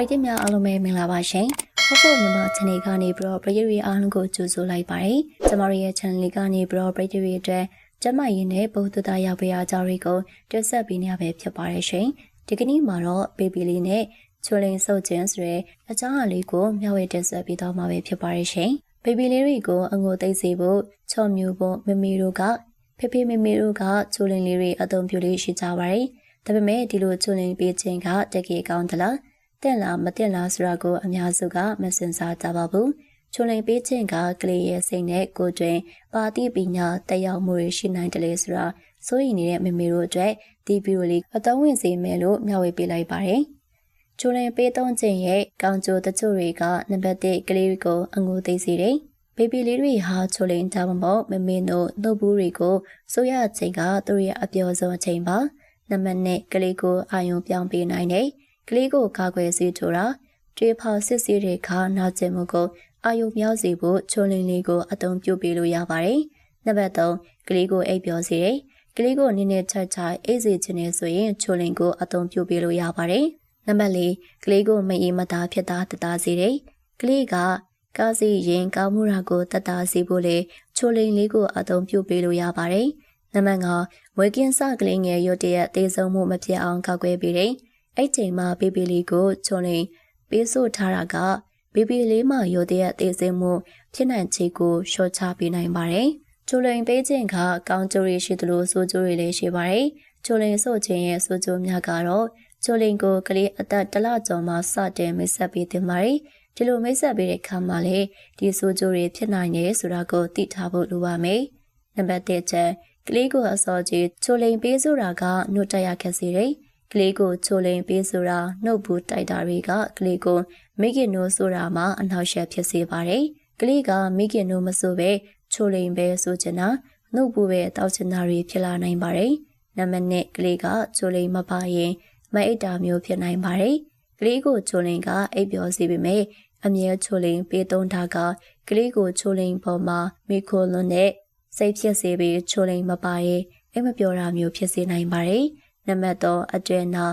ပရိသတ်များအားလုံးပဲမင်္ဂလာပါရှင်။ဟုတ်ဖို့မြန်မာ channel ကနေပြီးတော့ပရိသတ်တွေအားလုံးကိုကြိုဆိုလိုက်ပါတယ်။ကျမတို့ရဲ့ channel လေးကနေပြီးတော့ပရိသတ်တွေအတွက်ကျမရင်းနဲ့ပုဒ်သတာရောက်ပေးအားကြောင့်တွေကိုတက်ဆက်ပေးနေရပဲဖြစ်ပါတယ်ရှင်။ဒီကနေ့မှာတော့ baby လေးနဲ့ချိုလင်းစုပ်ခြင်းဆိုတဲ့အကြောင်းအလေးကိုမျှဝေတက်ဆက်ပေးတော့မှာပဲဖြစ်ပါတယ်ရှင်။ baby လေးတွေကိုအငိုသိစေဖို့ချော့မျိုးဖို့မမီတို့ကဖေဖေမေမေတို့ကချိုလင်းလေးတွေအသုံးပြုလေးရှိကြပါတယ်။ဒါပေမဲ့ဒီလိုချိုလင်းပေးခြင်းကတကယ်ကောင်းသလား။ တဲ့လားမတဲ့လားဆိုတာကိုအများစုကမစင်စားကြပါဘူး။ချိုလိန်ပေးခြင်းကကလေးရဲ့စိတ်နဲ့ကိုယ်တွင်ပါတိပညာတက်ရောက်မှုတွေရှိနိုင်တယ်လေဆိုတာစိုးရိမ်နေတဲ့မေမေတို့အတွက်ဒီဗီဒီယိုလေးအသုံးဝင်စေမယ်လို့မျှဝေပေးလိုက်ပါတယ်။ချိုလိန်ပေးသုံးခြင်းရဲ့ကောင်းကျိုးတချို့တွေကနံပါတ်1ကလေးတွေကိုအငိုသိစေတယ်။ဘေဘီလေးတွေဟာချိုလိန်တာမမို့မမေတို့နှုတ်ဘူးတွေကိုစိုးရချိန်ကသူတို့ရဲ့အပျော်ဆုံးအချိန်ပါ။နံပါတ်2ကလေးကိုအာယုံပြောင်းပေးနိုင်တယ်။ ကလေးကိုကာကွယ်စေထိုးတာတွေးဖောက်စစ်ဆေးတဲ့အခါနာကျင်မှုကိုအာယုမြောက်စေဖို့ချိုလင်းလေးကိုအသုံးပြုပေးလို့ရပါတယ်။နံပါတ်3ကလေးကိုအိပ်ပျော်စေတယ်။ကလေးကိုနည်းနည်းချာချာအိပ်စေခြင်းနဲ့ဆိုရင်ချိုလင်းကိုအသုံးပြုပေးလို့ရပါတယ်။နံပါတ်4ကလေးကိုမအေးမသားဖြစ်တာတသားစေတယ်။ကလေးကကားစီရင်ကောင်းမှုရာကိုတတ်တာစီဖို့လေချိုလင်းလေးကိုအသုံးပြုပေးလို့ရပါတယ်။နံပါတ်5ဝေကင်းစကလေးငယ်ရွတ်တရက်သေဆုံးမှုမဖြစ်အောင်ကောက်ွယ်ပေးတယ်။ အဲ့ချိန်မှာဘေဘီလေးကိုချုံလင်ပေးဆို့ထားတာကဘေဘီလေးမှရိုတဲ့အေးစင်းမှုဖြစ်နိုင်ခြေကိုရှော့ချပေးနိုင်ပါတယ်။ချိုလင်ပေးခြင်းကကောင်းကျိုးရရှိသလိုဆိုးကျိုးတွေလည်းရှိပါတယ်။ချိုလင်ဆို့ခြင်းရဲ့ဆိုးကျိုးများကတော့ချိုလင်ကိုကလေးအသက်တလကျော်မှစတင်မိတ်ဆက်ပေးတင်ပါတယ်။ဒီလိုမိတ်ဆက်ပေးတဲ့အခါမှာလေဒီဆိုးကျိုးတွေဖြစ်နိုင်တယ်ဆိုတာကိုသိထားဖို့လိုပါမယ်။နံပါတ်1ချက်ကလေးကိုအစောကြီးချိုလင်ပေးဆိုတာကနှုတ်တက်ရခက်စေတယ်။ ကလေးကိုချိုလိန်ပေးဆိုတာနှုတ်ဘူးတိုက်တာတွေကကလေးကိုမိခင်နိုးဆိုတာမှအနှောက်အယှက်ဖြစ်စေပါတယ်။ကလေးကမိခင်နိုးမဆိုပဲချိုလိန်ပဲဆိုချင်တာနှုတ်ဘူးပဲတောက်ချင်တာတွေဖြစ်လာနိုင်ပါတယ်။နံပါတ်1ကလေးကချိုလိန်မပါရင်မအိတ်တာမျိုးဖြစ်နိုင်ပါတယ်။ကလေးကိုချိုလိန်ကအိပ်ပျော်စေပေမဲ့အမြဲချိုလိန်ပေးသုံးတာကကလေးကိုချိုလိန်ပေါ်မှာမိခိုလွန်းတဲ့စိတ်ဖြစ်စေပြီးချိုလိန်မပါရင်အိမ်မပြောတာမျိုးဖြစ်စေနိုင်ပါတယ်။ နံပါတ်3အတွင်းနာ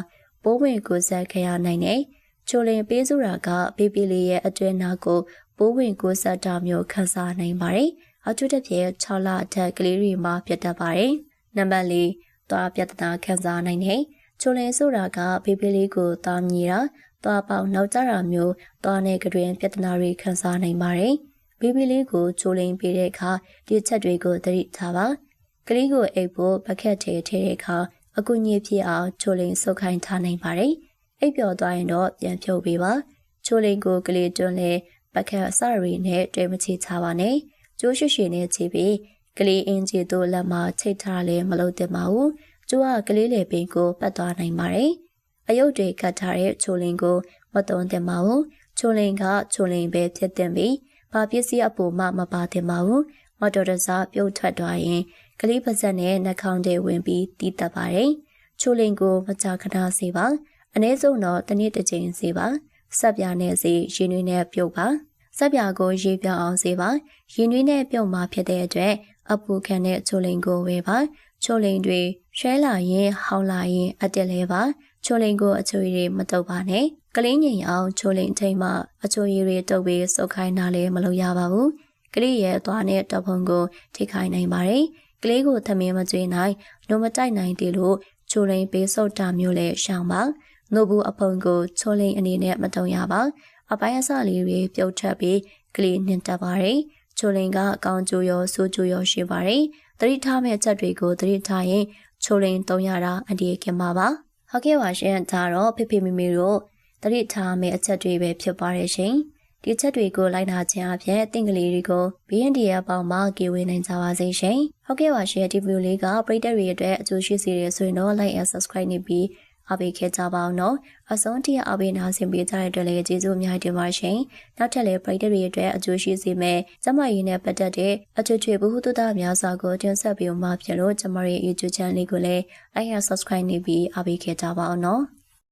ပိုးဝင်ကိုဆက်ခရနိုင်တယ်။ချိုလင်ပေးစုတာကဘေဘီလေးရဲ့အတွင်းနာကိုပိုးဝင်ကိုဆက်တာမျိုးခန်းစားနိုင်ပါတယ်။အထူးသဖြင့်6လအထက်ကလေးတွေမှာပြတ်တတ်ပါတယ်။နံပါတ်4သွားပြတ်တာခန်းစားနိုင်တယ်။ချိုလင်ဆိုတာကဘေဘီလေးကိုတာမြည်တာသွားပေါက်နောက်ကျတာမျိုးသွားနဲ့ကြွင်ပြဿနာတွေခန်းစားနိုင်ပါတယ်။ဘေဘီလေးကိုချိုလင်ပေးတဲ့အခါဒီချက်တွေကိုသတိထားပါ။ကလေးကိုအိပ်ဖို့ဘကက်ထဲထည့်တဲ့အခါ အကူအညီဖြစ်အောင်ချိုလင်းဆုတ်ခိုင်းထားနိုင်ပါတယ်။အိပ်ပျော်သွားရင်တော့ပြန်ဖြုတ်ပေးပါ။ချိုလင်းကိုကလေးတွန်းလဲပကတ်အစရီနဲ့တွဲမချချပါနဲ့။ကျိုးရွှွှေနဲ့ချပြီးကလေးအင်းကြီးတို့လက်မှာချိတ်ထားလဲမလုပ်သင့်ပါဘူး။ကျိုးကကလေးလေပင်ကိုပတ်သွားနိုင်ပါတယ်။အယုတ်တွေကတ်ထားတဲ့ချိုလင်းကိုမသွန်သင့်ပါဘူး။ချိုလင်းကချိုလင်းပဲဖြစ်တဲ့ပြီးဘာပစ္စည်းအပေါ်မှမပါသင့်ပါဘူး။မတော်တဆပြုတ်ထွက်သွားရင် ကလေးပါဇက်နဲ့နှာခေါင်းထဲဝင်ပြီးတီးတက်ပါတယ်။ချိုလင်ကိုမကြာခဏစေပါ။အနည်းဆုံးတော့တစ်နေ့တစ်ချိန်စေပါ။ဆက်ပြားနဲ့စေရင်တွေနဲ့ပြုတ်ပါ။ဆက်ပြားကိုရေးပြောင်းအောင်စေပါ။ရင်တွေနဲ့ပြုတ်မှဖြစ်တဲ့အတွက်အပူခံတဲ့ချိုလင်ကိုဝဲပါ။ချိုလင်တွေရွှဲလာရင်ဟောင်းလာရင်အတက်လဲပါ။ချိုလင်ကိုအချိုရည်တွေမတုပ်ပါနဲ့။ကလေးငင်အောင်ချိုလင်ထိန်မှအချိုရည်တွေတုပ်ပြီးစုပ်ခိုင်းတာလည်းမလုပ်ရပါဘူး။ကလေးရဲ့သွားနဲ့တဖုံကိုထိခိုင်းနိုင်ပါတယ်။ ကလေးကိုသမင်းမကျွေးနိုင်နိုမတိုက်နိုင်တယ်လို့ချိုလိန်ပေးစော့တာမျိုးလဲရှောင်ပါနို့ဘူးအဖုံကိုချိုလိန်အနေနဲ့မတုံရပါအပိုင်းအစလေးတွေပြုတ်ထပ်ပြီးကလေးနှင်တက်ပါတယ်ချိုလိန်ကအကောင်ကျိုးရောဆိုးကျိုးရောရှိပါတယ်သတိထားမဲ့အချက်တွေကိုသတိထားရင်ချိုလိန်တုံရတာအန္တရာယ်ကင်းပါပါဟုတ်ကဲ့ပါရှင်ဒါတော့ဖေဖေမီမီတို့သတိထားမဲ့အချက်တွေပဲဖြစ်ပါတယ်ရှင် ဒီချက်တွေကိုလိုက်နာခြင်းအပြင်တင့်ကလေးတွေကို BND ရဲ့အပေါင်းမှာကေဝေးနိုင်ကြပါစေရှင်။ဟုတ်ကဲ့ပါရှင်ဒီဗီဒီယိုလေးကပရိသတ်တွေအတွက်အကျိုးရှိစေရဆိုရင်တော့ like and subscribe နေပြီးအားပေးခဲ့ကြပါအောင်နော်။အဆုံးထိအားပေးနာဆင်ပေးကြတဲ့အတွက်လည်းကျေးဇူးအများကြီးတင်ပါရှင်။နောက်ထပ်လည်းပရိသတ်တွေအတွက်အကျိုးရှိစေမယ့်ကျမရင်းနဲ့ပတ်သက်တဲ့အချွေချွေဘုဟုတုတများစွာကိုတင်ဆက်ပေးမှဖြစ်လို့ကျမရဲ့ YouTube channel လေးကိုလည်း like and subscribe နေပြီးအားပေးခဲ့ကြပါအောင်နော်။